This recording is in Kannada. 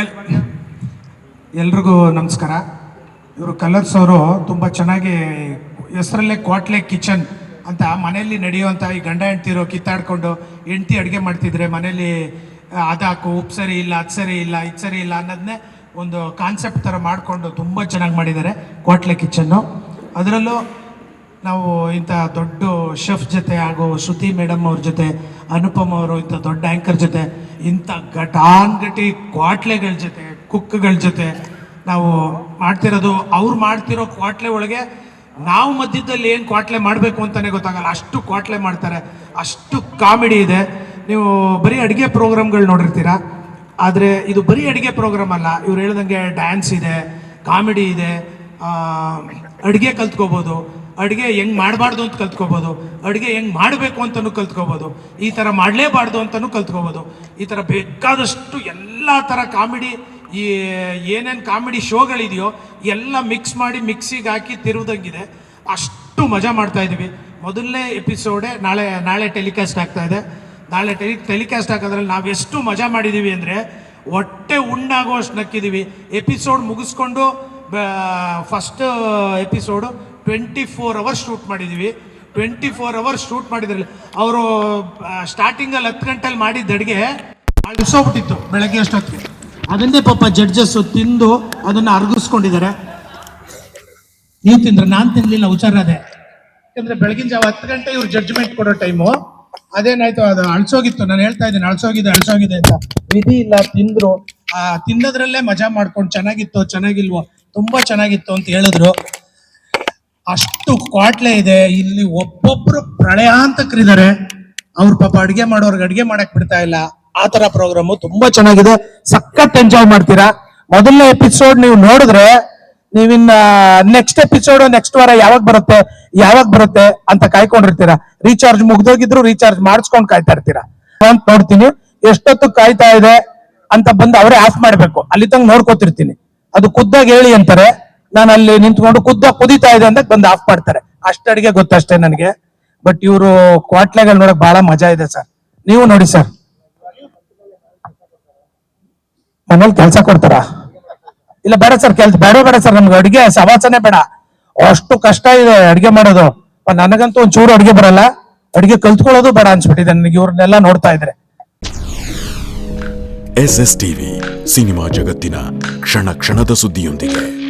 ಎಲ್ ಎಲ್ರಿಗೂ ನಮಸ್ಕಾರ. ಇವರು ಕಲರ್ಸ್ ಅವರು ತುಂಬ ಚೆನ್ನಾಗಿ ಹೆಸರಲ್ಲೇ ಕ್ವಾಟ್ಲೆ ಕಿಚನ್ ಅಂತ ಮನೆಯಲ್ಲಿ ನಡೆಯುವಂಥ ಈ ಗಂಡ ಹೆಂಡ್ತಿರೋ ಕಿತ್ತಾಡ್ಕೊಂಡು ಹೆಂಡ್ತಿ ಅಡುಗೆ ಮಾಡ್ತಿದ್ರೆ ಮನೇಲಿ ಅದಾಕು ಉಪ್ಪು ಸರಿ ಇಲ್ಲ, ಅದು ಸರಿ ಇಲ್ಲ, ಇದು ಸರಿ ಇಲ್ಲ ಅನ್ನೋದನ್ನೇ ಒಂದು ಕಾನ್ಸೆಪ್ಟ್ ಥರ ಮಾಡಿಕೊಂಡು ತುಂಬ ಚೆನ್ನಾಗಿ ಮಾಡಿದ್ದಾರೆ ಕ್ವಾಟ್ಲೆ ಕಿಚನ್ನು. ಅದರಲ್ಲೂ ನಾವು ಇಂಥ ದೊಡ್ಡ ಶೆಫ್ ಜೊತೆ ಹಾಗೂ ಶ್ರುತಿ ಮೇಡಮ್ ಅವ್ರ ಜೊತೆ ಅನುಪಮ್ ಅವರು ಇಂಥ ದೊಡ್ಡ ಆ್ಯಂಕರ್ ಜೊತೆ, ಇಂಥ ಘಟಾನ್ಘಟಿ ಕ್ವಾಟ್ಲೆಗಳ ಜೊತೆ ಕುಕ್ಗಳ ಜೊತೆ ನಾವು ಮಾಡ್ತಿರೋದು, ಅವ್ರು ಮಾಡ್ತಿರೋ ಕ್ವಾಟ್ಲೆ ಒಳಗೆ ನಾವು ಮಧ್ಯದಲ್ಲಿ ಏನು ಕ್ವಾಟ್ಲೆ ಮಾಡಬೇಕು ಅಂತಲೇ ಗೊತ್ತಾಗಲ್ಲ. ಅಷ್ಟು ಕ್ವಾಟ್ಲೆ ಮಾಡ್ತಾರೆ, ಅಷ್ಟು ಕಾಮಿಡಿ ಇದೆ. ನೀವು ಬರೀ ಅಡುಗೆ ಪ್ರೋಗ್ರಾಮ್ಗಳು ನೋಡಿರ್ತೀರಾ? ಆದರೆ ಇದು ಬರೀ ಅಡುಗೆ ಪ್ರೋಗ್ರಾಮ್ ಅಲ್ಲ, ಇವ್ರು ಹೇಳ್ದಂಗೆ ಡ್ಯಾನ್ಸ್ ಇದೆ, ಕಾಮಿಡಿ ಇದೆ ಅಡುಗೆ ಕಲ್ತ್ಕೋಬೋದು. ಅಡುಗೆ ಹೆಂಗ್ ಮಾಡಬಾರ್ದು ಅಂತ ಕಲ್ತ್ಕೋಬೋದು. ಅಡುಗೆ ಹೆಂಗೆ ಮಾಡಬೇಕು ಅಂತಲೂ ಕಲ್ತ್ಕೋಬೋದು. ಈ ಥರ ಮಾಡಲೇಬಾರ್ದು ಅಂತಲೂ ಕಲ್ತ್ಕೋಬೋದು. ಈ ಥರ ಬೇಕಾದಷ್ಟು ಎಲ್ಲ ಥರ ಕಾಮಿಡಿ, ಈ ಏನೇನು ಕಾಮಿಡಿ ಶೋಗಳಿದೆಯೋ ಎಲ್ಲ ಮಿಕ್ಸ್ ಮಾಡಿ ಮಿಕ್ಸಿಗೆ ಹಾಕಿ ತಿರುವುದಂಗಿದೆ. ಅಷ್ಟು ಮಜಾ ಮಾಡ್ತಾ ಇದೀವಿ ಮೊದಲನೇ ಎಪಿಸೋಡೆ ನಾಳೆ ನಾಳೆ ಟೆಲಿಕಾಸ್ಟ್ ಆಗ್ತಾ ಇದೆ. ನಾಳೆ ಟೆಲಿ ಟೆಲಿಕಾಸ್ಟ್ ಹಾಕೋದ್ರಲ್ಲಿ ನಾವು ಎಷ್ಟು ಮಜಾ ಮಾಡಿದ್ದೀವಿ ಅಂದರೆ ಹೊಟ್ಟೆ ಉಣ್ಣಾಗೋ ಅಷ್ಟು ನಕ್ಕಿದ್ದೀವಿ ಎಪಿಸೋಡ್ ಮುಗಿಸ್ಕೊಂಡು first episode twenty four hours shoot ಮಾಡಿದ್ದೀವಿ ಟ್ವೆಂಟಿ ಫೋರ್ ಅವರ್ಸ್ ಶೂಟ್ ಮಾಡಿದ್ರಲ್ಲಿ ಅವರು ಸ್ಟಾರ್ಟಿಂಗಲ್ಲಿ ಹತ್ತು ಗಂಟೆಯಲ್ಲಿ ಮಾಡಿದ್ದ ಅಡುಗೆ ಅಳಿಸೋಗ್ಬಿಟ್ಟಿತ್ತು ಬೆಳಗ್ಗೆ ಅಷ್ಟೊತ್ತಿಗೆ. ಅದನ್ನೇ ಪಾಪ ಜಡ್ಜಸ್ಸು ತಿಂದು ಅದನ್ನು ಅರ್ಗಿಸ್ಕೊಂಡಿದ್ದಾರೆ. ನೀವು ತಿಂದ್ರೆ ನಾನು ತಿನ್ಲಿಲ್ಲ ಅದೇ ಯಾಕಂದ್ರೆ ಬೆಳಗಿನ ಜಾವ ಹತ್ತು ಗಂಟೆ ಇವ್ರು ಜಡ್ಜ್ಮೆಂಟ್ ಕೊಡೋ ಟೈಮು ಅದೇನಾಯ್ತು, ಅದು ಅಳ್ಸೋಗಿತ್ತು. ನಾನು ಹೇಳ್ತಾ ಇದ್ದೀನಿ, ಅಳ್ಸೋಗಿದೆ ಅಳ್ಸೋಗಿದೆ ಅಂತ. ವಿಧಿ ಇಲ್ಲ, ತಿಂದ್ರು. ಆ, ತಿನ್ನೋದ್ರಲ್ಲೇ ಮಜಾ ಮಾಡ್ಕೊಂಡು ಚೆನ್ನಾಗಿತ್ತು, ಚೆನ್ನಾಗಿಲ್ವೋ, ತುಂಬಾ ಚೆನ್ನಾಗಿತ್ತು ಅಂತ ಹೇಳಿದ್ರು. ಅಷ್ಟು ಕ್ವಾಟ್ಲೆ ಇದೆ, ಇಲ್ಲಿ ಒಬ್ಬೊಬ್ರು ಪ್ರಳಯಾಂತಕರಿದ್ದಾರೆ ಅವ್ರ ಪಾಪ ಅಡಿಗೆ ಮಾಡೋರ್ಗೆ ಅಡಿಗೆ ಮಾಡಕ್ ಬಿಡ್ತಾ ಇಲ್ಲ. ಆ ತರ ಪ್ರೋಗ್ರಾಮ್ ತುಂಬಾ ಚೆನ್ನಾಗಿದೆ. ಸಖತ್ ಎಂಜಾಯ್ ಮಾಡ್ತೀರಾ? ಮೊದಲನೇ ಎಪಿಸೋಡ್ ನೀವು ನೋಡಿದ್ರೆ, ನೀವಿನ್ನ ನೆಕ್ಸ್ಟ್ ಎಪಿಸೋಡ್ ನೆಕ್ಸ್ಟ್ ವಾರ ಯಾವಾಗ ಬರುತ್ತೆ ಯಾವಾಗ ಬರುತ್ತೆ ಅಂತ ಕಾಯ್ಕೊಂಡಿರ್ತೀರಾ? ರೀಚಾರ್ಜ್ ಮುಗ್ದೋಗಿದ್ರು ರೀಚಾರ್ಜ್ ಮಾಡಿಸ್ಕೊಂಡ್ ಕಾಯ್ತಾ ಇರ್ತೀರಾ? ಅಂತ ನೋಡ್ತೀನಿ. ಎಷ್ಟೊತ್ತು ಕಾಯ್ತಾ ಇದೆ ಅಂತ ಬಂದು ಅವರೇ ಆಫ್ ಮಾಡ್ಬೇಕು. ಅಲ್ಲಿ ತಂಗ ನೋಡ್ಕೋತಿರ್ತೀನಿ. ಅದು ಖುದ್ದಾಗಿ ಹೇಳಿ ಅಂತಾರೆ. ನಾನು ಅಲ್ಲಿ ನಿಂತ್ಕೊಂಡು ಕುದ್ದ ಕುದೀತಾ ಇದೆ ಅಂತ ಬಂದು ಆಫ್ ಮಾಡ್ತಾರೆ. ಅಷ್ಟಡಿಗೆ ಗೊತ್ತಷ್ಟೇ ನನಗೆ. ಬಟ್ ಇವರು ಕ್ವಾಟ್ಲೆಗಳು ನೋಡಕ್ ಬಹಳ ಮಜಾ ಇದೆ ಸರ್. ನೀವು ನೋಡಿ ಸರ್. ಮನೇಲಿ ಕೆಲಸ ಕೊಡ್ತಾರ? ಇಲ್ಲ, ಬೇಡ ಸರ್, ಕೆಲ್ಸ ಬೇಡ ಬೇಡ ಸರ್, ನಮ್ಗೆ ಅಡಿಗೆ ಸವಾಸನೆ ಬೇಡ. ಅಷ್ಟು ಕಷ್ಟ ಇದೆ ಅಡಿಗೆ ಮಾಡೋದು. ನನಗಂತೂ ಒಂದ್ ಚೂರು ಅಡಿಗೆ ಬರಲ್ಲ. ಅಡಿಗೆ ಕಲ್ತ್ಕೊಳ್ಳೋದು ಬೇಡ ಅನ್ಸ್ಬಿಟ್ಟಿದೆ ನನಗೆ, ಇವ್ರನ್ನೆಲ್ಲ ನೋಡ್ತಾ ಇದ್ರೆ. ಎಸ್ ಎಸ್ ಟಿವಿ ಸಿನಿಮಾ ಜಗತ್ತಿನ ಕ್ಷಣ ಕ್ಷಣದ ಸುದ್ದಿಯೊಂದಿಗೆ.